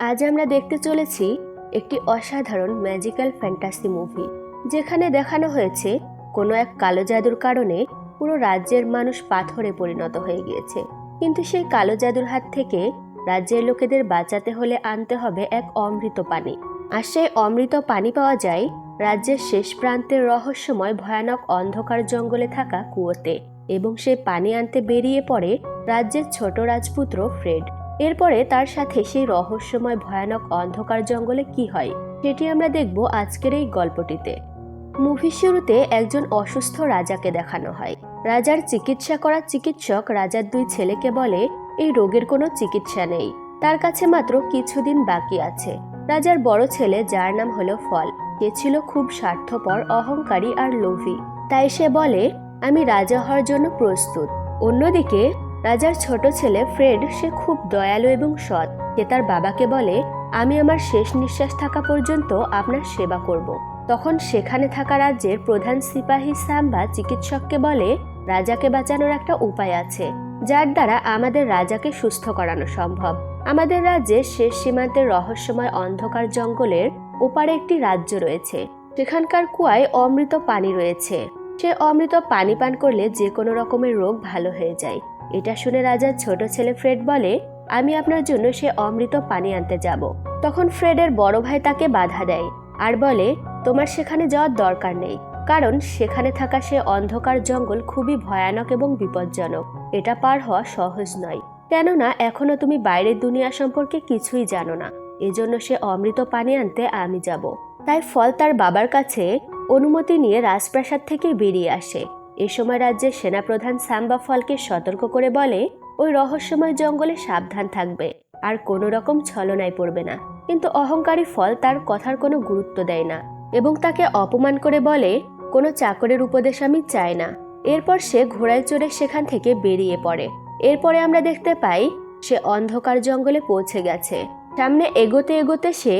আজ আমরা দেখতে চলেছি একটি অসাধারণ ম্যাজিক্যাল ফ্যান্টাসি মুভি যেখানে দেখানো হয়েছে কোনো এক কালো জাদুর কারণে পুরো রাজ্যের মানুষ পাথরে পরিণত হয়ে গিয়েছে। কিন্তু সেই কালো জাদুর হাত থেকে রাজ্যের লোকেদের বাঁচাতে হলে আনতে হবে এক অমৃত পানি। আর সেই অমৃত পানি পাওয়া যায় রাজ্যের শেষ প্রান্তের রহস্যময় ভয়ানক অন্ধকার জঙ্গলে থাকা কুয়োতে এবং সেই পানি আনতে বেরিয়ে পড়ে রাজ্যের ছোট রাজপুত্র ফ্রেড। এরপরে তার সাথে সেই রহস্যময় ভয়ানক অন্ধকার জঙ্গলে কি হয়, সেটি আমরা দেখব আজকের এই গল্পটিতে। মুভির শুরুতে একজন অসুস্থ রাজাকে দেখানো হয়। রাজার চিকিৎসা করা চিকিৎসক রাজার দুই ছেলেকে বলে, এই রোগের কোনো চিকিৎসা নেই। তার কাছে মাত্র কিছুদিন বাকি আছে। রাজার বড় ছেলে, যার নাম হলো ফল, সে ছিল খুব স্বার্থপর, অহংকারী আর লোভী। তাই সে বলে, আমি রাজা হওয়ার জন্য প্রস্তুত। অন্যদিকে রাজার ছোট ছেলে ফ্রেড, সে খুব দয়ালু এবং সৎ। সে তার বাবাকে বলে, আমি আমার শেষ নিঃশ্বাস থাকা পর্যন্ত আপনার সেবা করব। তখন সেখানে থাকা রাজ্যের প্রধান সিপাহী সাম্বা চিকিৎসককে বলে, রাজাকে বাঁচানোর একটা উপায় আছে, যার দ্বারা আমাদের রাজাকে সুস্থ করানো সম্ভব। আমাদের রাজ্যের শেষ সীমান্তের রহস্যময় অন্ধকার জঙ্গলের ওপারে একটি রাজ্য রয়েছে। সেখানকার কুয়ায় অমৃত পানি রয়েছে। সে অমৃত পানি পান করলে যে কোনো রকমের রোগ ভালো হয়ে যায়। এটা শুনে রাজার ছোট ছেলে ফ্রেড বলে, আমি আপনার জন্য সে অমৃত পানি আনতে যাব। তখন ফ্রেডের বড় ভাই তাকে বাধা দেয় আর বলে, তোমার সেখানে যাওয়ার দরকার নেই, কারণ সেখানে থাকা সে অন্ধকার জঙ্গল খুবই ভয়ানক এবং বিপজ্জনক। এটা পার হওয়া সহজ নয়। কেননা, এখনও তুমি বাইরের দুনিয়া সম্পর্কে কিছুই জানো না। এজন্য সে অমৃত পানি আনতে আমি যাব। তাই ফল তার বাবার কাছে অনুমতি নিয়ে রাজপ্রাসাদ থেকে বেরিয়ে আসে। এ সময় রাজ্যের সেনাপ্রধান সাম্বা ফলকে সতর্ক করে বলে, ওই রহস্যময় জঙ্গলে সাবধান থাকবে, আর কোনো রকম ছলনায় পড়বে না। কিন্তু অহংকারী ফল তার কথার কোনো গুরুত্ব দেয় না এবং তাকে অপমান করে বলে, কোনো চাকরের উপদেশ আমি চাই না। এরপর সে ঘোড়ায় চড়ে সেখান থেকে বেরিয়ে পড়ে। এরপরে আমরা দেখতে পাই, সে অন্ধকার জঙ্গলে পৌঁছে গেছে। সামনে এগোতে এগোতে সে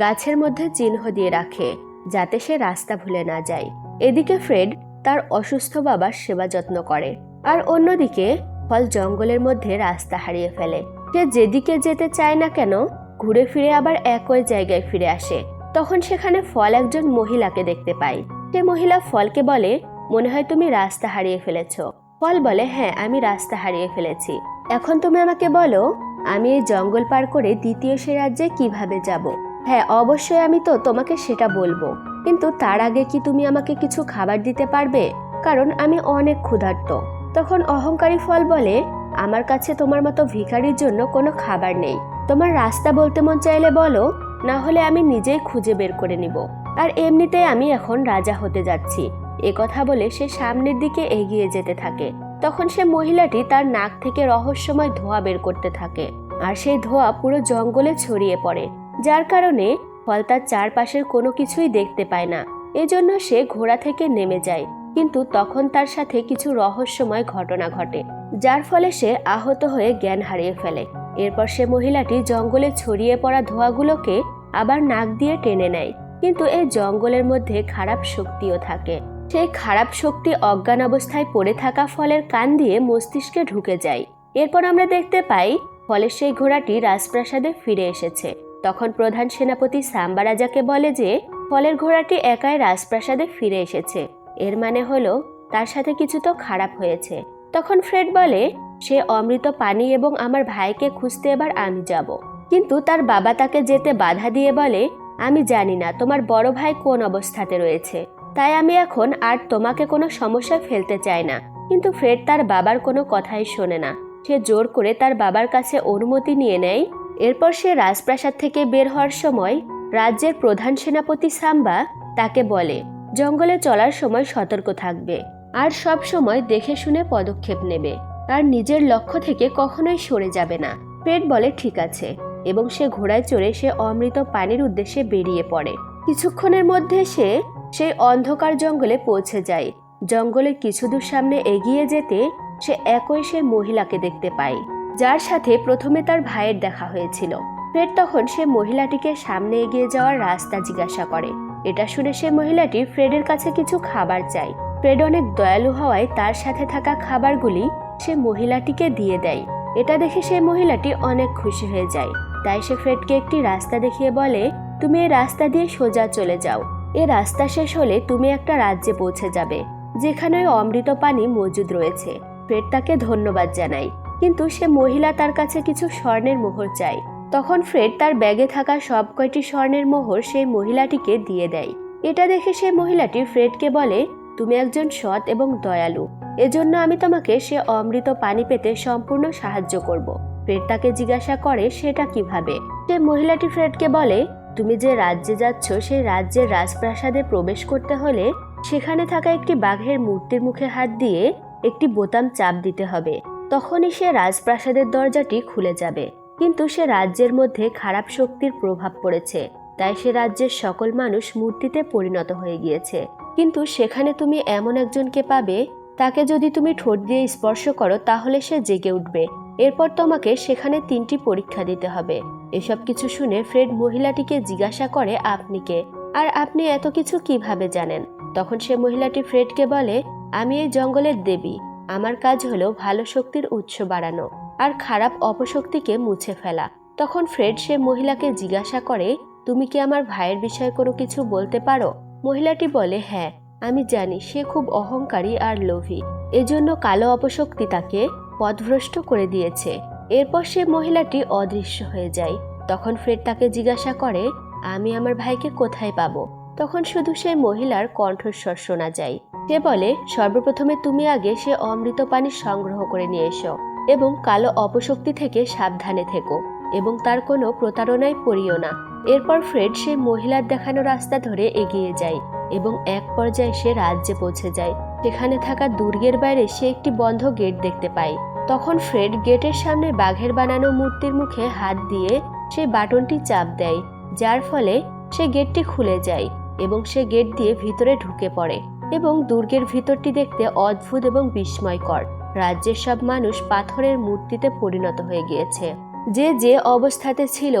গাছের মধ্যে চিহ্ন দিয়ে রাখে, যাতে সে রাস্তা ভুলে না যায়। এদিকে ফ্রেড তার অসুস্থ বাবার সেবা যত্ন করে। আর অন্যদিকে, ফল জঙ্গলের মধ্যে রাস্তা হারিয়ে ফেলে। সে যেদিকে যেতে চায় না কেন, ঘুরে ফিরে আবার একই জায়গায় ফিরে আসে। তখন সেখানে ফল একজন মহিলাকে দেখতে পায়। সে মহিলা ফলকে বলে, মনে হয় তুমি রাস্তা হারিয়ে ফেলেছ। ফল বলে হ্যাঁ আমি রাস্তা হারিয়ে ফেলেছি। এখন তুমি আমাকে বলো, আমি এই জঙ্গল পার করে দ্বিতীয় সে রাজ্যে কীভাবে যাব? হ্যাঁ অবশ্যই আমি তো তোমাকে সেটা বলব। কিন্তু তার আগে কি তুমি আমাকে কিছু খাবার দিতে পারবে? কারণ আমি অনেক ক্ষুধার্ত। তখন অহংকারী ফল বলে, আমার কাছে তোমার মতো ভিখারির জন্য কোনো খাবার নেই। তোমার রাস্তা বলতে মন চাইলে বলো, না হলে আমি নিজেই খুঁজে বের করে নিব। আর এমনিতেই আমি এখন রাজা হতে যাচ্ছি। এ কথা বলে সে সামনের দিকে এগিয়ে যেতে থাকে। তখন সে মহিলাটি তার নাক থেকে রহস্যময় ধোঁয়া বের করতে থাকে। আর সেই ধোঁয়া পুরো জঙ্গলে ছড়িয়ে পড়ে। যার কারণে ফল তার চারপাশের কোনো কিছুই দেখতে পায় না। এজন্য সে ঘোড়া থেকে নেমে যায়, কিন্তু তখন তার সাথে কিছু রহস্যময় ঘটনা ঘটে, যার ফলে সে আহত হয়ে জ্ঞান হারিয়ে ফেলে। এরপর সে মহিলাটি জঙ্গলে ছড়িয়ে পড়া ধোঁয়াগুলোকে আবার নাক দিয়ে টেনে নেয়, কিন্তু এই জঙ্গলের মধ্যে খারাপ শক্তিও থাকে। সেই খারাপ শক্তি অজ্ঞান অবস্থায় পড়ে থাকা ফলের কান দিয়ে মস্তিষ্কে ঢুকে যায়। এরপর আমরা দেখতে পাই, ফলে সেই ঘোড়াটি রাজপ্রাসাদে ফিরে এসেছে। তখন প্রধান সেনাপতি সাম্বা রাজাকে বলে যে, ফলের ঘোড়াটি একাই রাজপ্রাসাদে ফিরে এসেছে। এর মানে হলো, তার সাথে কিছু তো খারাপ হয়েছে। তখন ফ্রেড বলে, সে অমৃত পানি এবং আমার ভাইকে খুঁজতে এবার আমি যাব। কিন্তু তার বাবা তাকে যেতে বাধা দিয়ে বলে, আমি জানি না তোমার বড় ভাই কোন অবস্থাতে রয়েছে। তাই আমি এখন আর তোমাকে কোনো সমস্যায় ফেলতে চাই না। কিন্তু ফ্রেড তার বাবার কোনো কথাই শোনে না। সে জোর করে তার বাবার কাছে অনুমতি নিয়ে নেয় এরপর সে রাজপ্রাসাদ থেকে বের হওয়ার সময় রাজ্যের প্রধান সেনাপতি সাম্বা তাকে বলে, জঙ্গলে চলার সময় সতর্ক থাকবে আর সব সময় দেখে শুনে পদক্ষেপ নেবে। আর নিজের লক্ষ্য থেকে কখনোই সরে যাবে না। ফ্রেড বলে, ঠিক আছে। এবং সে ঘোড়ায় চড়ে সে অমৃত পানির উদ্দেশ্যে বেরিয়ে পড়ে। কিছুক্ষণের মধ্যে সে সেই অন্ধকার জঙ্গলে পৌঁছে যায়। জঙ্গলের কিছু দূর সামনে এগিয়ে যেতে সে একই সে মহিলাকে দেখতে পায়। যার সাথে প্রথমে তার ভাইয়ের দেখা হয়েছিল। ফ্রেড তখন সে মহিলাটিকে সামনে এগিয়ে যাওয়ার রাস্তা জিজ্ঞাসা করে। এটা শুনে সে মহিলাটি ফ্রেডের কাছে কিছু খাবার চায়। ফ্রেড অনেক দয়ালু হওয়ায় তার সাথে থাকা খাবারগুলি সে মহিলাটিকে দিয়ে দেয়। এটা দেখে সেই মহিলাটি অনেক খুশি হয়ে যায়। তাই সে ফ্রেডকে একটি রাস্তা দেখিয়ে বলে, তুমি এই রাস্তা দিয়ে সোজা চলে যাও। এ রাস্তা শেষ হলে তুমি একটা রাজ্যে পৌঁছে যাবে, যেখানে অমৃত পানি মজুদ রয়েছে। ফ্রেড তাকে ধন্যবাদ জানাই কিন্তু সে মহিলা তার কাছে কিছু স্বর্ণের মোহর চায়। তখন ফ্রেড তার ব্যাগে থাকা সব কয়টি স্বর্ণের মোহর সেই মহিলাটিকে দিয়ে দেয়। এটা দেখে সেই মহিলাটি ফ্রেডকে বলে, তুমি একজন সৎ এবং দয়ালু। এজন্য আমি তোমাকে সে অমৃত পানি পেতে সম্পূর্ণ সাহায্য করব। ফ্রেড তাকে জিজ্ঞাসা করে, সেটা কীভাবে? সে মহিলাটি ফ্রেডকে বলে, তুমি যে রাজ্যে যাচ্ছ, সেই রাজ্যের রাজপ্রাসাদে প্রবেশ করতে হলে সেখানে থাকা একটি বাঘের মূর্তির মুখে হাত দিয়ে একটি বোতাম চাপ দিতে হবে। তখনই সে রাজপ্রাসাদের দরজাটি খুলে যাবে। কিন্তু সে রাজ্যের মধ্যে খারাপ শক্তির প্রভাব পড়েছে। তাই সে রাজ্যের সকল মানুষ মূর্তিতে পরিণত হয়ে গিয়েছে। কিন্তু সেখানে তুমি এমন একজনকে পাবে, তাকে যদি তুমি ঠোঁট দিয়ে স্পর্শ করো, তাহলে সে জেগে উঠবে। এরপর তোমাকে সেখানে তিনটি পরীক্ষা দিতে হবে। এসব কিছু শুনে ফ্রেড মহিলাটিকে জিজ্ঞাসা করে, আপনি কে? আর আপনি এত কিছু কীভাবে জানেন? তখন সে মহিলাটি ফ্রেডকে বলে, আমি এই জঙ্গলের দেবী। আমার কাজ হলো ভালো শক্তির উৎস বাড়ানো আর খারাপ অপশক্তিকে মুছে ফেলা। তখন ফ্রেড সে মহিলাকে জিজ্ঞাসা করে, তুমি কি আমার ভাইয়ের বিষয়ে কোনো কিছু বলতে পারো? মহিলাটি বলে হ্যাঁ আমি জানি সে খুব অহংকারী আর লোভী। এজন্য কালো অপশক্তি তাকে পথভ্রষ্ট করে দিয়েছে। এরপর সে মহিলাটি অদৃশ্য হয়ে যায়। তখন ফ্রেড তাকে জিজ্ঞাসা করে, আমি আমার ভাইকে কোথায় পাবো? তখন শুধু সেই মহিলার কণ্ঠস্বর শোনা যায়। সে বলে, সর্বপ্রথমে তুমি আগে সে অমৃত পানি সংগ্রহ করে নিয়ে এসো এবং কালো অপশক্তি থেকে সাবধানে থেকো এবং তার কোনো প্রতারণায় পড়িও না। এরপর ফ্রেড সেই মহিলার দেখানো রাস্তা ধরে এগিয়ে যায় এবং এক পর্যায়ে সে রাজ্যে পৌঁছে যায়। সেখানে থাকা দুর্গের বাইরে সে একটি বন্ধ গেট দেখতে পায়। তখন ফ্রেড গেটের সামনে বাঘের বানানো মূর্তির মুখে হাত দিয়ে সেই বাটনটি চাপ দেয়, যার ফলে সে গেটটি খুলে যায় এবং সে গেট দিয়ে ভিতরে ঢুকে পড়ে। এবং দুর্গের ভিতরটি দেখতে অদ্ভুত এবং বিস্ময়কর। রাজ্যের সব মানুষ পাথরের মূর্তিতে পরিণত হয়ে গিয়েছে। যে যে অবস্থাতে ছিল,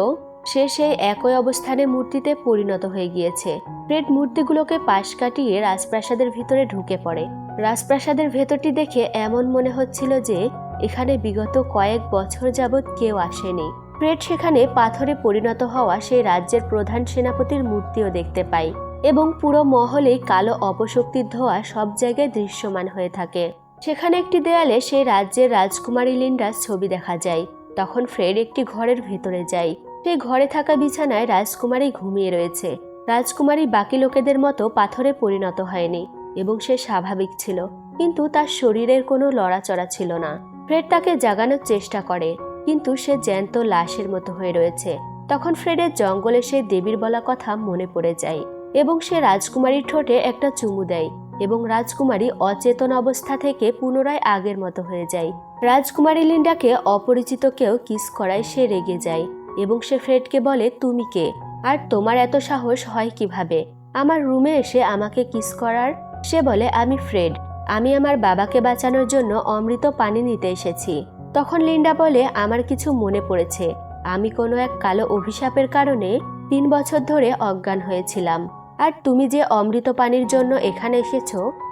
সে সেই একই অবস্থানে মূর্তিতে পরিণত হয়ে গিয়েছে। ফ্রেড মূর্তিগুলোকে পাশ কাটিয়ে রাজপ্রাসাদের ভিতরে ঢুকে পড়ে। রাজপ্রাসাদের ভেতরটি দেখে এমন মনে হচ্ছিল যে, এখানে বিগত কয়েক বছর যাবৎ কেউ আসেনি। ফ্রেড সেখানে পাথরে পরিণত হওয়া সেই রাজ্যের প্রধান সেনাপতির মূর্তিও দেখতে পায়। এবং পুরো মহলেই কালো অপশক্তির ধোয়া সব জায়গায় দৃশ্যমান হয়ে থাকে। সেখানে একটি দেয়ালে সেই রাজ্যের রাজকুমারী লিন্ডার ছবি দেখা যায়। তখন ফ্রেড একটি ঘরের ভেতরে যায়। সেই ঘরে থাকা বিছানায় রাজকুমারী ঘুমিয়ে রয়েছে। রাজকুমারী বাকি লোকেদের মতো পাথরে পরিণত হয়নি এবং সে স্বাভাবিক ছিল। কিন্তু তার শরীরের কোনো লড়াচড়া ছিল না। ফ্রেড তাকে জাগানোর চেষ্টা করে, কিন্তু সে জ্যান্ত লাশের মতো হয়ে রয়েছে। তখন ফ্রেডের জঙ্গলে সেই দেবীর বলা কথা মনে পড়ে যায়। এবং সে রাজকুমারীর ঠোঁটে একটা চুমু দেয় এবং রাজকুমারী অচেতন অবস্থা থেকে পুনরায় আগের মতো হয়ে যায়। রাজকুমারী লিন্ডাকে অপরিচিত কেউ কিস করায় সে রেগে যায় এবং সে ফ্রেডকে বলে, তুমি কে? আর তোমার এত সাহস হয় কীভাবে? আমার রুমে এসে আমাকে কিস করার? সে বলে, আমি ফ্রেড। আমি আমার বাবাকে বাঁচানোর জন্য অমৃত পানি নিতে এসেছি তখন লিন্ডা বলে, আমার কিছু মনে পড়েছে। আমি কোনো এক কালো অভিশাপের কারণে তিন বছর ধরে অজ্ঞান হয়েছিলাম। আর তুমি যে অমৃত পানির জন্য এখানে এসেছ,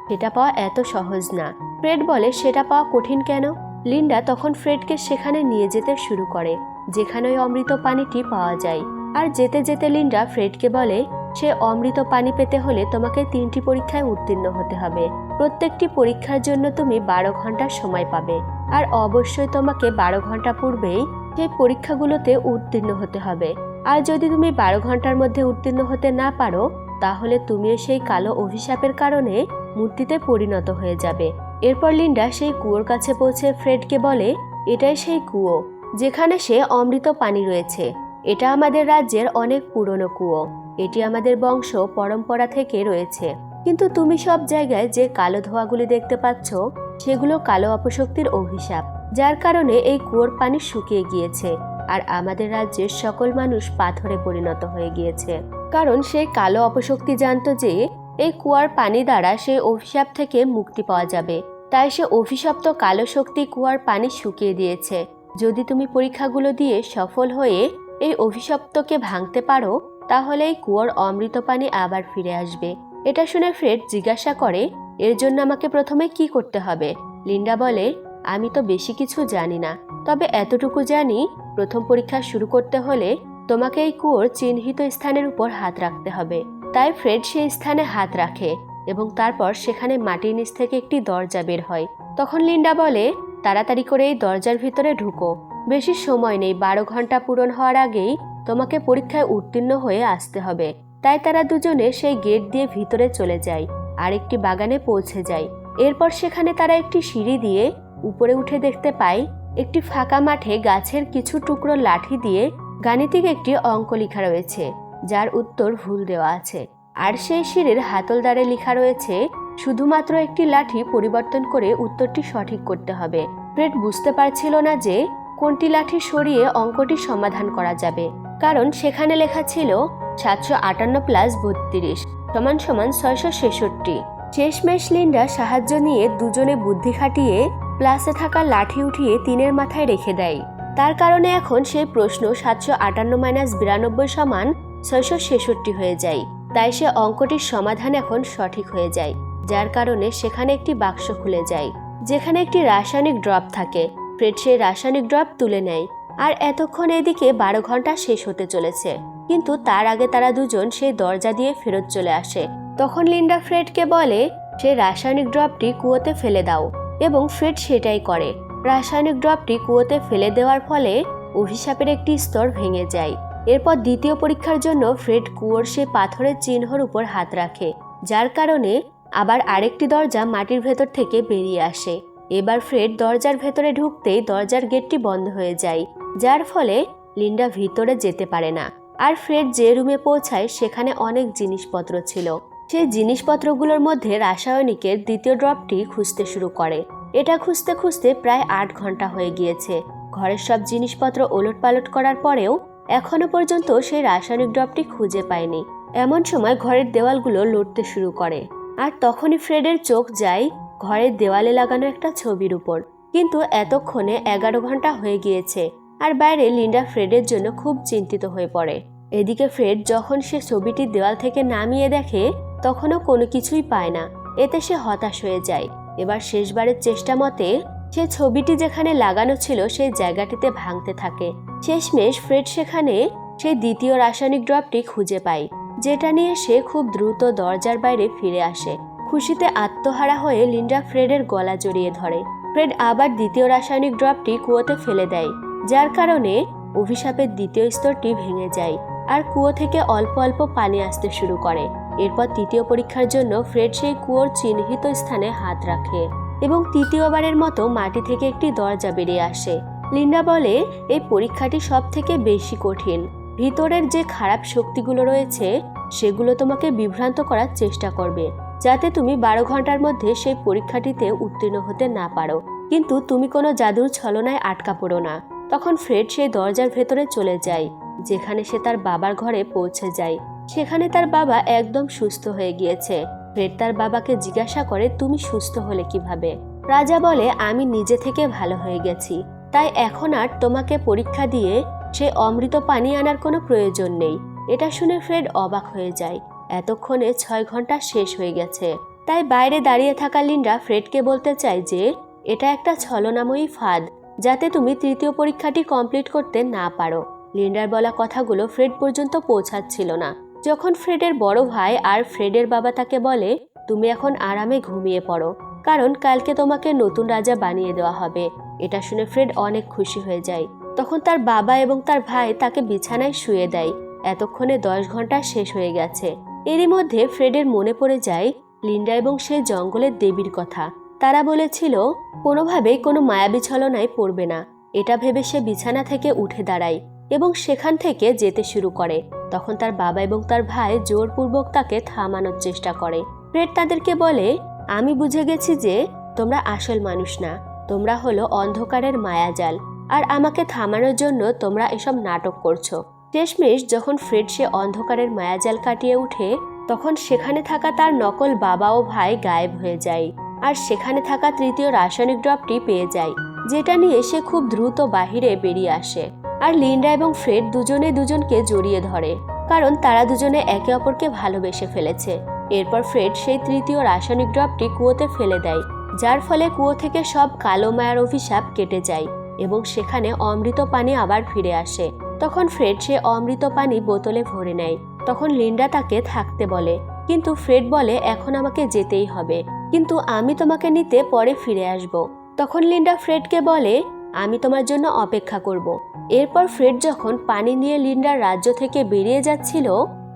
সেটা পাওয়া এত সহজ না। ফ্রেড বলে, সেটা পাওয়া কঠিন কেন? লিন্ডা তখন ফ্রেডকে সেখানে নিয়ে যেতে শুরু করে, যেখানে ওই অমৃত পানিটি পাওয়া যায়। আর যেতে যেতে লিন্ডা ফ্রেডকে বলে, সে অমৃত পানি পেতে হলে তোমাকে তিনটি পরীক্ষায় উত্তীর্ণ হতে হবে। প্রত্যেকটি পরীক্ষার জন্য তুমি বারো ঘণ্টা সময় পাবে। আর অবশ্যই তোমাকে বারো ঘণ্টা পূর্বেই সেই পরীক্ষাগুলোতে উত্তীর্ণ হতে হবে। আর যদি তুমি বারো ঘণ্টার মধ্যে উত্তীর্ণ হতে না পারো তাহলে তুমিও সেই কালো অভিশাপের কারণে মূর্তিতে পরিণত হয়ে যাবে। এরপর লিন্ডা সেই কুয়োর কাছে পৌঁছে ফ্রেডকে বলে, এটাই সেই কুয়ো, যেখানে সে অমৃত পানি রয়েছে। এটা আমাদের রাজ্যের অনেক পুরনো কুয়ো। এটি আমাদের বংশ পরম্পরা থেকে রয়েছে। কিন্তু তুমি সব জায়গায় যে কালো ধোঁয়াগুলি দেখতে পাচ্ছ, সেগুলো কালো অপশক্তির অভিশাপ, যার কারণে এই কুয়োর পানি শুকিয়ে গিয়েছে, আর আমাদের রাজ্যের সকল মানুষ পাথরে পরিণত হয়ে গিয়েছে। কারণ সে কালো অপশক্তি জানতো যে এই কুয়ার পানি দ্বারা সে অভিশাপ থেকে মুক্তি পাওয়া যাবে। তাই সে অভিশপ্ত কালো শক্তি কুয়ার পানি শুকিয়ে দিয়েছে। যদি তুমি পরীক্ষাগুলো দিয়ে সফল হয়ে এই অভিশপ্তকে ভাঙতে পারো, তাহলে এই কুয়োর অমৃত পানি আবার ফিরে আসবে। এটা শুনে ফ্রেড জিজ্ঞাসা করে, এর জন্য আমাকে প্রথমে কি করতে হবে? লিন্ডা বলে, আমি তো বেশি কিছু জানি না। তবে এতটুকু জানি, প্রথম পরীক্ষা শুরু করতে হলে তোমাকে এই কুয়োর চিহ্নিত স্থানের উপর হাত রাখতে হবে। তাই ফ্রেড সেই স্থানে হাত রাখে এবং তারপর সেখানে মাটির নিচ থেকে একটি দরজা বের হয়। তখন লিন্ডা বলে, তাড়াতাড়ি করে এই দরজার ভিতরে ঢুকো। বেশি সময় নেই, বারো ঘণ্টা পূরণ হওয়ার আগেই তোমাকে পরীক্ষায় উত্তীর্ণ হয়ে আসতে হবে তাই তারা দুজনে সেই গেট দিয়ে ভিতরে চলে যায় আর একটি বাগানে পৌঁছে যায়। এরপর সেখানে তারা একটি সিঁড়ি দিয়ে উপরে উঠে দেখতে পায়, একটি ফাঁকা মাঠে গাছের কিছু টুকরো লাঠি দিয়ে গাণিতিক একটি অঙ্ক লেখা রয়েছে, যার উত্তর ভুল দেওয়া আছে। আর সেই সিঁড়ির হাতলদারে লেখা রয়েছে, শুধুমাত্র একটি লাঠি পরিবর্তন করে উত্তরটি সঠিক করতে হবে। ফ্রেড বুঝতে পারছিল না যে, কোনটি লাঠি সরিয়ে অঙ্কটি সমাধান করা যাবে। কারণ সেখানে লেখা ছিল, সাতশো আটান্ন প্লাস বত্রিশ সমান সমান ছয়শো ছেষট্টি। শেষমেশ লিন্ডা সাহায্য নিয়ে দুজনে বুদ্ধি খাটিয়ে, প্লাসে থাকা লাঠি উঠিয়ে তিনের মাথায় রেখে দেয়। তার কারণে এখন সেই প্রশ্ন সাতশো আটান্ন মাইনাস বিরানব্বই সমান ছয়শো ছেষট্টি হয়ে যায়। তাই সে অঙ্কটির সমাধান এখন সঠিক হয়ে যায়, যার কারণে সেখানে একটি বাক্স খুলে যায়, যেখানে একটি রাসায়নিক ড্রপ থাকে। ফ্রেড সেই রাসায়নিক ড্রপ তুলে নেয়, আর এতক্ষণ এদিকে বারো ঘণ্টা শেষ হতে চলেছে। কিন্তু তার আগে তারা দুজন সেই দরজা দিয়ে ফেরত চলে আসে। তখন লিন্ডা ফ্রেডকে বলে সে রাসায়নিক ড্রপটি কুয়োতে ফেলে দাও। এবং ফ্রেড সেটাই করে। রাসায়নিক ড্রপটি কুয়োতে ফেলে দেওয়ার ফলে অভিশাপের একটি স্তর ভেঙে যায়। এরপর দ্বিতীয় পরীক্ষার জন্য ফ্রেড কুয়োর সে পাথরের চিহ্নর উপর হাত রাখে, যার কারণে আবার আরেকটি দরজা মাটির ভেতর থেকে বেরিয়ে আসে। এবার ফ্রেড দরজার ভেতরে ঢুকতেই দরজার গেটটি বন্ধ হয়ে যায়, যার ফলে লিন্ডা ভিতরে যেতে পারে না। আর ফ্রেড যে রুমে পৌঁছায় সেখানে অনেক জিনিসপত্র ছিল। সেই জিনিসপত্রগুলোর মধ্যে রাসায়নিকের দ্বিতীয় ড্রপটি খুঁজতে শুরু করে। এটা খুঁজতে খুঁজতে প্রায় আট ঘণ্টা হয়ে গিয়েছে। ঘরের সব জিনিসপত্র ওলট পালট করার পরেও এখনও পর্যন্ত সেই রাসায়নিক ড্রপটি খুঁজে পায়নি। এমন সময় ঘরের দেওয়ালগুলো লড়তে শুরু করে। আর তখনই ফ্রেডের চোখ যায় ঘরের দেওয়ালে লাগানো একটা ছবির উপর। কিন্তু এতক্ষণে এগারো ঘণ্টা হয়ে গিয়েছে আর বাইরে লিন্ডা ফ্রেডের জন্য খুব চিন্তিত হয়ে পড়ে। এদিকে ফ্রেড যখন সে ছবিটি দেওয়াল থেকে নামিয়ে দেখে, তখনও কোনো কিছুই পায় না। এতে সে হতাশ হয়ে যায়। এবার শেষবারের চেষ্টা মতে সে ছবিটি যেখানে লাগানো ছিল সেই জায়গাটিতে ভাঙতে থাকে। শেষমেশ ফ্রেড সেখানে সেই দ্বিতীয় রাসায়নিক ড্রপটি খুঁজে পায়, যেটা নিয়ে সে খুব দ্রুত দরজার বাইরে ফিরে আসে। খুশিতে আত্মহারা হয়ে লিন্ডা ফ্রেডের গলা জড়িয়ে ধরে। ফ্রেড আবার দ্বিতীয় রাসায়নিক ড্রপটি কুয়োতে ফেলে দেয়, যার কারণে অভিশাপের দ্বিতীয় স্তরটি ভেঙে যায় আর কুয়ো থেকে অল্প অল্প পানি আসতে শুরু করে। এরপর তৃতীয় পরীক্ষার জন্য ফ্রেড সেই কুয়োর চিহ্নিত স্থানে হাত রাখে এবং তৃতীয়বারের মতো মাটি থেকে একটি দরজা বেরিয়ে আসে। লিন্ডা বলে, এই পরীক্ষাটি সব থেকে বেশি কঠিন। ভিতরের যে খারাপ শক্তিগুলো রয়েছে, সেগুলো তোমাকে বিভ্রান্ত করার চেষ্টা করবে, যাতে তুমি বারো ঘণ্টার মধ্যে সেই পরীক্ষাটিতে উত্তীর্ণ হতে না পারো। কিন্তু তুমি কোনো জাদুর ছলনায় আটকা পড়ো না। তখন ফ্রেড সেই দরজার ভেতরে চলে যায়, যেখানে সে তার বাবার ঘরে পৌঁছে যায়। সেখানে তার বাবা একদম সুস্থ হয়ে গিয়েছে। ফ্রেড তার বাবাকে জিজ্ঞাসা করে, তুমি সুস্থ হলে কীভাবে? রাজা বলে, আমি নিজে থেকে ভালো হয়ে গেছি। তাই এখন আর তোমাকে পরীক্ষা দিয়ে সে অমৃত পানি আনার কোনো প্রয়োজন নেই। এটা শুনে ফ্রেড অবাক হয়ে যায়। এতক্ষণে ছয় ঘণ্টা শেষ হয়ে গেছে। তাই বাইরে দাঁড়িয়ে থাকা লিন্ডা ফ্রেডকে বলতে চায় যে, এটা একটা ছলনাময়ী ফাঁদ, যাতে তুমি তৃতীয় পরীক্ষাটি কমপ্লিট করতে না পারো। লিন্ডার বলা কথাগুলো ফ্রেড পর্যন্ত পৌঁছাচ্ছিল না। যখন ফ্রেডের বড় ভাই আর ফ্রেডের বাবা তাকে বলে, তুমি এখন আরামে ঘুমিয়ে পড়ো, কারণ কালকে তোমাকে নতুন রাজা বানিয়ে দেওয়া হবে। এটা শুনে ফ্রেড অনেক খুশি হয়ে যায়। তখন তার বাবা এবং তার ভাই তাকে বিছানায় শুয়ে দেয়। এতক্ষণে দশ ঘণ্টা শেষ হয়ে গেছে। এরই মধ্যে ফ্রেডের মনে পড়ে যায় লিন্ডা এবং সে জঙ্গলের দেবীর কথা। তারা বলেছিল, কোনোভাবেই কোনো মায়াবী ছলনায় পড়বে না। এটা ভেবে সে বিছানা থেকে উঠে দাঁড়ায়। এবং সেখান থেকে যেতে শুরু করে। তখন তার বাবা এবং তার ভাই জোরপূর্বক তাকে থামানোর চেষ্টা করে। ফ্রেড তাদেরকে বলে, আমি বুঝে গেছি যে তোমরা আসল মানুষ না। তোমরা হলো অন্ধকারের মায়াজাল। আর আমাকে থামানোর জন্য তোমরা এসব নাটক করছ। শেষমেশ যখন ফ্রেড সে অন্ধকারের মায়াজাল কাটিয়ে উঠে, তখন সেখানে থাকা তার নকল বাবা ও ভাই গায়েব হয়ে যায়। আর সেখানে থাকা তৃতীয় রাসায়নিক ড্রপটি পেয়ে যায়, যেটা নিয়ে সে খুব দ্রুত বাহিরে বেরিয়ে আসে। আর লিন্ডা এবং ফ্রেড দুজনে দুজনকে জড়িয়ে ধরে, কারণ তারা দুজনে একে অপরকে ভালোবেসে ফেলেছে। এরপর ফ্রেড সেই তৃতীয় রাসায়নিক ড্রপটি কুয়োতে ফেলে দেয়, যার ফলে কুয়ো থেকে সব কালো মায়ার অভিশাপ কেটে যায় এবং সেখানে অমৃত পানি আবার ফিরে আসে। তখন ফ্রেড সে অমৃত পানি বোতলে ভরে নেয়। তখন লিন্ডা তাকে থাকতে বলে, কিন্তু ফ্রেড বলে, এখন আমাকে যেতেই হবে। কিন্তু আমি তোমাকে নিতে পরে ফিরে আসব। তখন লিন্ডা ফ্রেডকে বলে, আমি তোমার জন্য অপেক্ষা করব। এরপর ফ্রেড যখন পানি নিয়ে লিন্ডার রাজ্য থেকে বেরিয়ে যাচ্ছিল,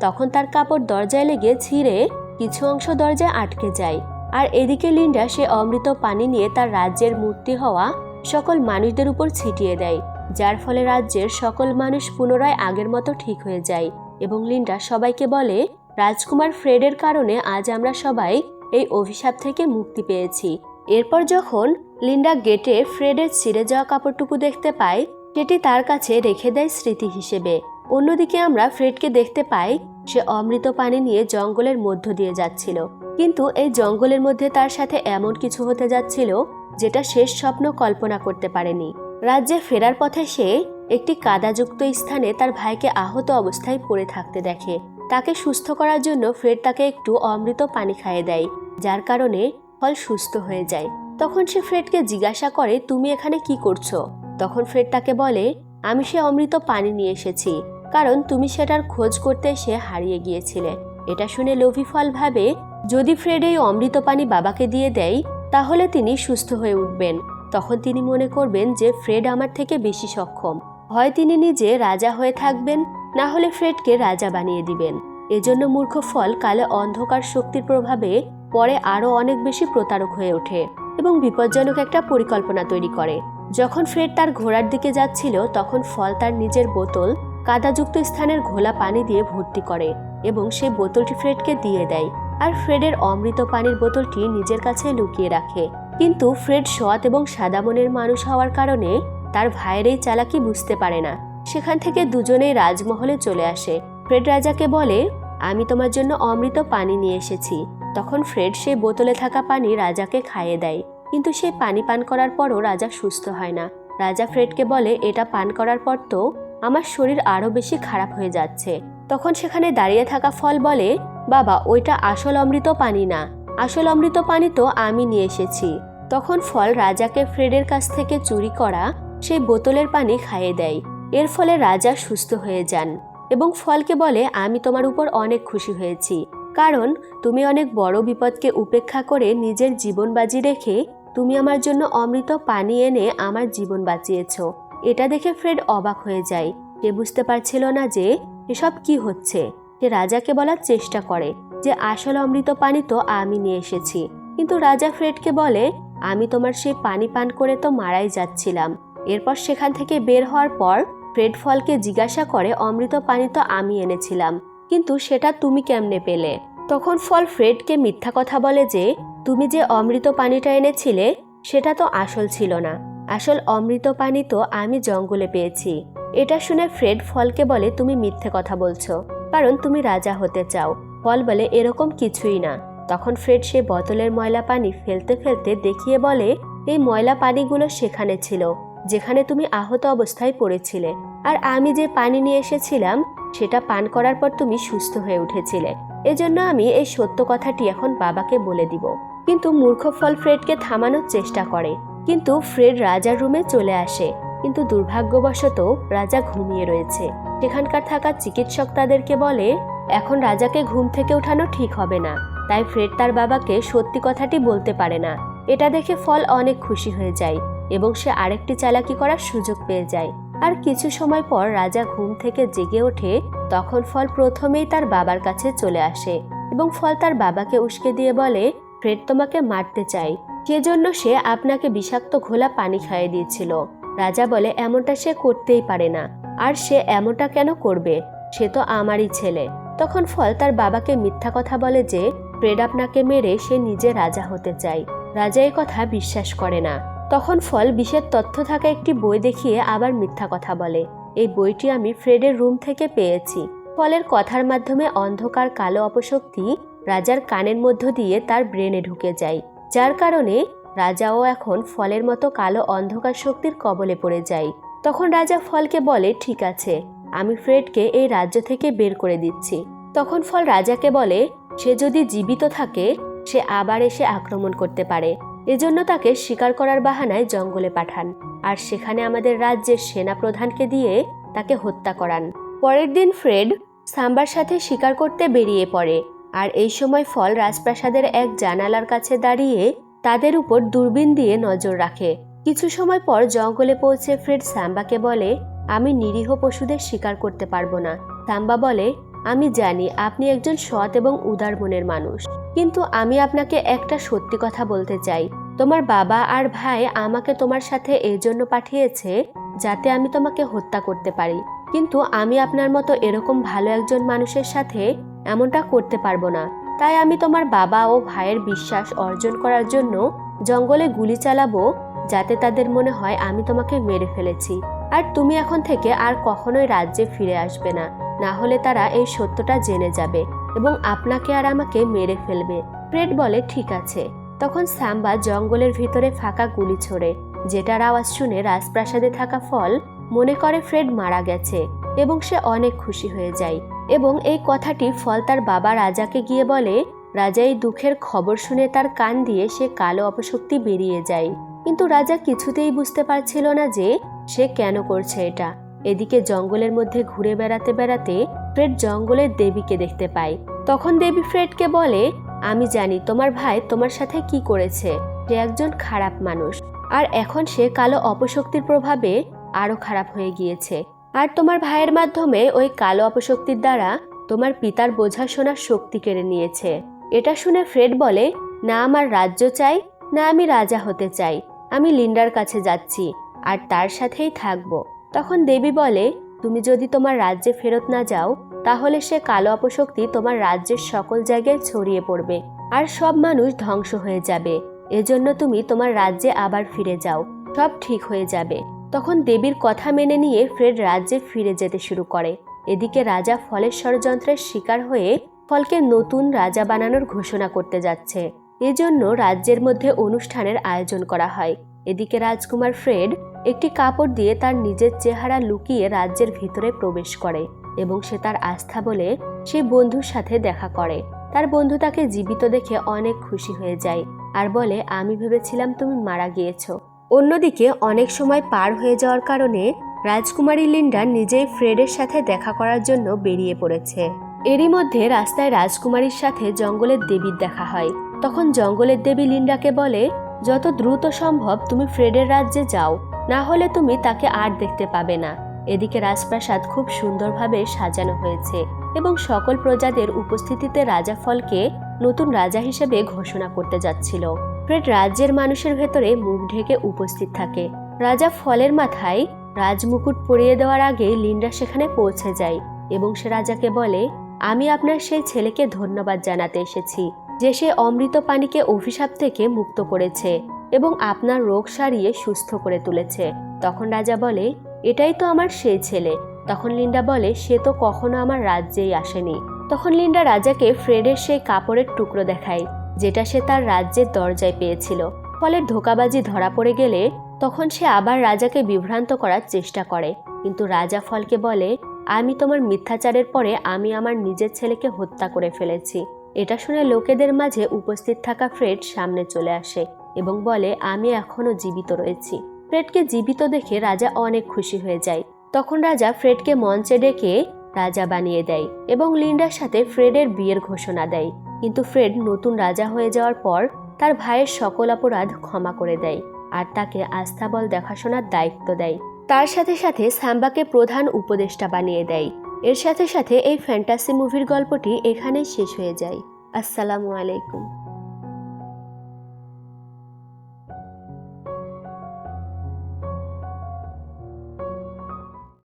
তখন তার কাপড় দরজায় লেগে ছিঁড়ে কিছু অংশ দরজায় আটকে যায়। আর এদিকে লিন্ডা সে অমৃত পানি নিয়ে তার রাজ্যের মূর্তি হওয়া সকল মানুষদের উপর ছিটিয়ে দেয়, যার ফলে রাজ্যের সকল মানুষ পুনরায় আগের মতো ঠিক হয়ে যায় এবং লিন্ডা সবাইকে বলে, রাজকুমার ফ্রেডের কারণে আজ আমরা সবাই এই অভিশাপ থেকে মুক্তি পেয়েছি। এরপর যখন লিন্ডা গেটে ফ্রেডের ছিঁড়ে যাওয়া কাপড়টুকু দেখতে পায় সেটি তার কাছে রেখে দেয় স্মৃতি হিসেবে। অন্যদিকে আমরা ফ্রেডকে দেখতে পাই, সে অমৃত পানি নিয়ে জঙ্গলের মধ্য দিয়ে যাচ্ছিল। কিন্তু এই জঙ্গলের মধ্যে তার সাথে এমন কিছু হতে যাচ্ছিল, যেটা শেষ স্বপ্ন কল্পনা করতে পারেনি। রাজ্যে ফেরার পথে সে একটি কাদাযুক্ত স্থানে তার ভাইকে আহত অবস্থায় পড়ে থাকতে দেখে। তাকে সুস্থ করার জন্য ফ্রেড তাকে একটু অমৃত পানি খাইয়ে দেয়, যার কারণে ফল সুস্থ হয়ে যায়। তখন সে ফ্রেডকে জিজ্ঞাসা করে, তুমি এখানে কি করছ? তখন ফ্রেড তাকে বলে, আমি সে অমৃত পানি নিয়ে এসেছি, কারণ তুমি সেটার খোঁজ করতে এসে হারিয়ে গিয়েছিলে। এটা শুনে লোভি ফল ভাবে, যদি ফ্রেড এই অমৃত পানি বাবাকে দিয়ে দেয়, তাহলে তিনি সুস্থ হয়ে উঠবেন। তখন তিনি মনে করবেন যে ফ্রেড আমার থেকে বেশি সক্ষম। হয় তিনি নিজে রাজা হয়ে থাকবেন, না হলে ফ্রেডকে রাজা বানিয়ে দিবেন। এজন্য মূর্খ ফল কালে অন্ধকার শক্তির প্রভাবে পরে আরও অনেক বেশি প্রতারক হয়ে ওঠে এবং বিপজ্জনক একটা পরিকল্পনা তৈরি করে। যখন ফ্রেড তার ঘোড়ার দিকে যাচ্ছিল, তখন ফল তার নিজের বোতল, কাদাযুক্ত স্থানের ঘোলা পানি দিয়ে ভর্তি করে এবং সে বোতলটি ফ্রেডকে দিয়ে দেয়। আর ফ্রেডের অমৃত পানির বোতলটি নিজের কাছে লুকিয়ে রাখে। কিন্তু ফ্রেড সৎ এবং সাদা মনের মানুষ হওয়ার কারণে তার ভাইয়ের এই চালাকি বুঝতে পারে না। সেখান থেকে দুজনেই রাজমহলে চলে আসে। ফ্রেড রাজাকে বলে, আমি তোমার জন্য অমৃত পানি নিয়ে এসেছি। তখন ফ্রেড সেই বোতলে থাকা পানি রাজাকে খাইয়ে দেয়। কিন্তু সেই পানি পান করার পরও রাজা সুস্থ হয় না। রাজা ফ্রেডকে বলে, এটা পান করার পর তো আমার শরীর আরও বেশি খারাপ হয়ে যাচ্ছে। তখন সেখানে দাঁড়িয়ে থাকা ফল বলে, বাবা, ওইটা আসল অমৃত পানি না। আসল অমৃত পানি তো আমি নিয়ে এসেছি। তখন ফল রাজাকে ফ্রেডের কাছ থেকে চুরি করা সেই বোতলের পানি খাইয়ে দেয়। এর ফলে রাজা সুস্থ হয়ে যান এবং ফলকে বলে, আমি তোমার উপর অনেক খুশি হয়েছি। কারণ তুমি অনেক বড় বিপদকে উপেক্ষা করে নিজের জীবন বাজি রেখে তুমি আমার জন্য অমৃত পানি এনে আমার জীবন বাঁচিয়েছ। এটা দেখে ফ্রেড অবাক হয়ে যায়। সে বুঝতে পারছিল না যে এসব কি হচ্ছে। সে রাজাকে বলার চেষ্টা করে যে, আসল অমৃত পানি তো আমি নিয়ে এসেছি। কিন্তু রাজা ফ্রেডকে বলে, আমি তোমার সেই পানি পান করে তো মারাই যাচ্ছিলাম। এরপর সেখান থেকে বের হওয়ার পর ফ্রেড ফলকে জিজ্ঞাসা করে, অমৃত পানি তো আমি এনেছিলাম। কিন্তু সেটা তুমি কেমনে পেলে? তখন ফল ফ্রেডকে মিথ্যা কথা বলে যে, তুমি যে অমৃত পানিটা এনেছিলে, সেটা তো আসল ছিল না। আসল অমৃত পানি তো আমি জঙ্গলে পেয়েছি এটা শুনে ফ্রেড ফলকে বলে, তুমি মিথ্যে কথা বলছো, কারণ তুমি রাজা হতে চাও ফল বলে, এরকম কিছুই না তখন ফ্রেড সে বোতলের ময়লা পানি ফেলতে ফেলতে দেখিয়ে বলে, এই ময়লা পানিগুলো সেখানে ছিল, যেখানে তুমি আহত অবস্থায় পড়েছিলে। আর আমি যে পানি নিয়ে এসেছিলাম, সেটা পান করার পর তুমি সুস্থ হয়ে উঠেছিলে। এজন্য আমি এই সত্য কথাটি এখন বাবাকে বলে দিব। কিন্তু মূর্খ ফল ফ্রেডকে থামানোর চেষ্টা করে। কিন্তু ফ্রেড রাজার রুমে চলে আসে। কিন্তু দুর্ভাগ্যবশত রাজা ঘুমিয়ে রয়েছে। সেখানকার থাকা চিকিৎসক তাদেরকে বলে, এখন রাজাকে ঘুম থেকে ওঠানো ঠিক হবে না। তাই ফ্রেড তার বাবাকে সত্যি কথাটি বলতে পারে না। এটা দেখে ফল অনেক খুশি হয়ে যায় এবং সে আরেকটি চালাকি করার সুযোগ পেয়ে যায়। আর কিছু সময় পর রাজা ঘুম থেকে জেগে ওঠে, তখন ফল প্রথমেই তার বাবার কাছে চলে আসে এবং ফল তার বাবাকে উস্কে দিয়ে বলে ফ্রেড তোমাকে মারতে চাই। সেজন্য সে আপনাকে বিষাক্ত ঘোলা পানি খাইয়ে দিয়েছিল। রাজা বলে, এমনটা সে করতেই পারে না। আর সে এমনটা কেন করবে? সে তো আমারই ছেলে। তখন ফল তার বাবাকে মিথ্যা কথা বলে যে ফ্রেড আপনাকে মেরে সে নিজে রাজা হতে চায় রাজা কথা বিশ্বাস করে না। তখন ফল বিষের তথ্য থাকা একটি বই দেখিয়ে আবার মিথ্যা কথা বলে। এই বইটি আমি ফ্রেডের রুম থেকে পেয়েছি। ফলের কথার মাধ্যমে অন্ধকার কালো অপশক্তি রাজার কানের মধ্য দিয়ে তার ব্রেনে ঢুকে যায়। যার কারণে রাজাও এখন ফলের মতো কালো অন্ধকার শক্তির কবলে পড়ে যায়। তখন রাজা ফলকে বলে, ঠিক আছে, আমি ফ্রেডকে এই রাজ্য থেকে বের করে দিচ্ছি। তখন ফল রাজাকে বলে, সে যদি জীবিত থাকে, সে আবার এসে আক্রমণ করতে পারে। এজন্য তাকে শিকার করার বাহানায় জঙ্গলে পাঠান, আর সেখানে আমাদের রাজ্যের সেনা প্রধানকে দিয়ে তাকে হত্যা করান। পরের দিন ফ্রেড সাম্বার সাথে শিকার করতে বেরিয়ে পড়ে, আর এই সময় ফল রাজপ্রাসাদের এক জানালার কাছে দাঁড়িয়ে তাদের উপর দূরবীন দিয়ে নজর রাখে। কিছু সময় পর জঙ্গলে পৌঁছে ফ্রেড সাম্বাকে বলে, আমি নিরীহ পশুদের শিকার করতে পারব না। সাম্বা বলে আমি জানি আপনি একজন সৎ এবং উদার মনের মানুষ, কিন্তু আমি আপনাকে একটা সত্যি কথা বলতে চাই। তোমার বাবা আর ভাই আমাকে তোমার সাথে এই জন্য পাঠিয়েছে যাতে আমি তোমাকে হত্যা করতে পারি। কিন্তু আমি আপনার মতো এরকম ভালো একজন মানুষের সাথে এমনটা করতে পারব না। তাই আমি তোমার বাবা ও ভাইয়ের বিশ্বাস অর্জন করার জন্য জঙ্গলে গুলি চালাবো যাতে তাদের মনে হয় আমি তোমাকে মেরে ফেলেছি। আর তুমি এখন থেকে আর কখনোই রাজ্যে ফিরে আসবে না। না হলে তারা এই সত্যটা জেনে যাবে এবং আপনাকে আর আমাকে মেরে ফেলবে। ফ্রেড বলে, ঠিক আছে। তখন সাম্বা জঙ্গলের ভিতরে ফাঁকা গুলি ছোড়ে, যেটার আওয়াজ শুনে রাজপ্রাসাদে থাকা ফল মনে করে ফ্রেড মারা গেছে এবং সে অনেক খুশি হয়ে যায় এবং এই কথাটি ফল তার বাবা রাজাকে গিয়ে বলে, রাজা এই দুঃখের খবর শুনে তার কান দিয়ে সে কালো অপশক্তি বেরিয়ে যায়। কিন্তু রাজা কিছুতেই বুঝতে পারছিল না যে সে কেন করছে এটা। এদিকে জঙ্গলের মধ্যে ঘুরে বেড়াতে বেড়াতে ফ্রেড জঙ্গলের দেবীকে দেখতে পায়। তখন দেবী ফ্রেডকে বলে, আমি জানি তোমার ভাই তোমার সাথে কি করেছে। সে একজন খারাপ মানুষ। আর এখন সে কালো অপশক্তির প্রভাবে আরও খারাপ হয়ে গিয়েছে। আর তোমার ভাইয়ের মাধ্যমে ওই কালো অপশক্তির দ্বারা তোমার পিতার বোঝা শোনার শক্তি কেড়ে নিয়েছে। এটা শুনে ফ্রেড বলে, না আমার রাজ্য চাই, না আমি রাজা হতে চাই। আমি লিন্ডার কাছে যাচ্ছি, আর তার সাথেই থাকব। তখন দেবী বলে, তুমি যদি তোমার রাজ্যে ফেরত না যাও, তাহলে সে কালো অপশক্তি তোমার রাজ্যের সকল জায়গায় ছড়িয়ে পড়বে আর সব মানুষ ধ্বংস হয়ে যাবে। এজন্য তুমি তোমার রাজ্যে আবার ফিরে যাও। সব ঠিক হয়ে যাবে। তখন দেবীর কথা মেনে নিয়ে ফ্রেড রাজ্যে ফিরে যেতে শুরু করে। এদিকে রাজা ফলের ষড়যন্ত্রের শিকার হয়ে ফলকে নতুন রাজা বানানোর ঘোষণা করতে যাচ্ছে। এজন্য রাজ্যের মধ্যে অনুষ্ঠানের আয়োজন করা হয়। এদিকে রাজকুমার ফ্রেড একটি কাপড় দিয়ে তার নিজের চেহারা লুকিয়ে রাজ্যের ভিতরে প্রবেশ করে এবং সে তার আস্থা বলে সে বন্ধুর সাথে দেখা করে। তার বন্ধু তাকে জীবিত দেখে অনেক খুশি হয়ে যায় আর বলে, আমি ভেবেছিলাম তুমি মারা গিয়েছ। অন্যদিকে অনেক সময় পার হয়ে যাওয়ার কারণে রাজকুমারী লিন্ডা নিজেই ফ্রেডের সাথে দেখা করার জন্য বেরিয়ে পড়েছে। এরই মধ্যে রাস্তায় রাজকুমারীর সাথে জঙ্গলের দেবীর দেখা হয়। তখন জঙ্গলের দেবী লিন্ডাকে বলে, যত দ্রুত সম্ভব তুমি ফ্রেডের রাজ্যে যাও। না হলে তুমি তাকে আর দেখতে পাবে না। এদিকে রাজপ্রাসাদ খুব সুন্দরভাবে সাজানো হয়েছে এবং সকল প্রজাদের উপস্থিতিতে রাজা ফলকে নতুন রাজা হিসেবে ঘোষণা করতে যাচ্ছিল। ফ্রেড রাজ্যের মানুষের ভেতরে মুখ ঢেকে উপস্থিত থাকে। রাজা ফলের মাথায় রাজমুকুট পরিয়ে দেওয়ার আগে লিন্ডা সেখানে পৌঁছে যায় এবং সে রাজাকে বলে, আমি আপনার সেই ছেলেকে ধন্যবাদ জানাতে এসেছি, যে সে অমৃত পানিকে অভিশাপ থেকে মুক্ত করেছে। এবং আপনার রোগ সারিয়ে সুস্থ করে তুলেছে। তখন রাজা বলে, এটাই তো আমার সেই ছেলে। তখন লিন্ডা বলে, সে তো কখনো আমার রাজ্যেই আসেনি। তখন লিন্ডা রাজাকে ফ্রেডের সেই কাপড়ের টুকরো দেখায়, যেটা সে তার রাজ্যের দরজায় পেয়েছিল। ফলে ধোকাবাজি ধরা পড়ে গেলে তখন সে আবার রাজাকে বিভ্রান্ত করার চেষ্টা করে। কিন্তু রাজা ফলকে বলে, আমি তোমার মিথ্যাচারের পরে আমি আমার নিজের ছেলেকে হত্যা করে ফেলেছি। এটা শুনে লোকেদের মাঝে উপস্থিত থাকা ফ্রেড সামনে চলে আসে। এবং বলে, আমি এখনও জীবিত রয়েছি। ফ্রেডকে জীবিত দেখে রাজা অনেক খুশি হয়ে যায়। তখন রাজা ফ্রেডকে মঞ্চে ডেকে রাজা বানিয়ে দেয় এবং লিন্ডার সাথে ফ্রেডের বিয়ের ঘোষণা দেয়। কিন্তু ফ্রেড নতুন রাজা হয়ে যাওয়ার পর তার ভাইয়ের সকল অপরাধ ক্ষমা করে দেয় আর তাকে আস্থাবল দেখাশোনার দায়িত্ব দেয়। তার সাথে সাথে সাম্বাকে প্রধান উপদেষ্টা বানিয়ে দেয়। এর সাথে সাথে এই ফ্যান্টাসি মুভির গল্পটি এখানেই শেষ হয়ে যায়। আসসালামু আলাইকুম।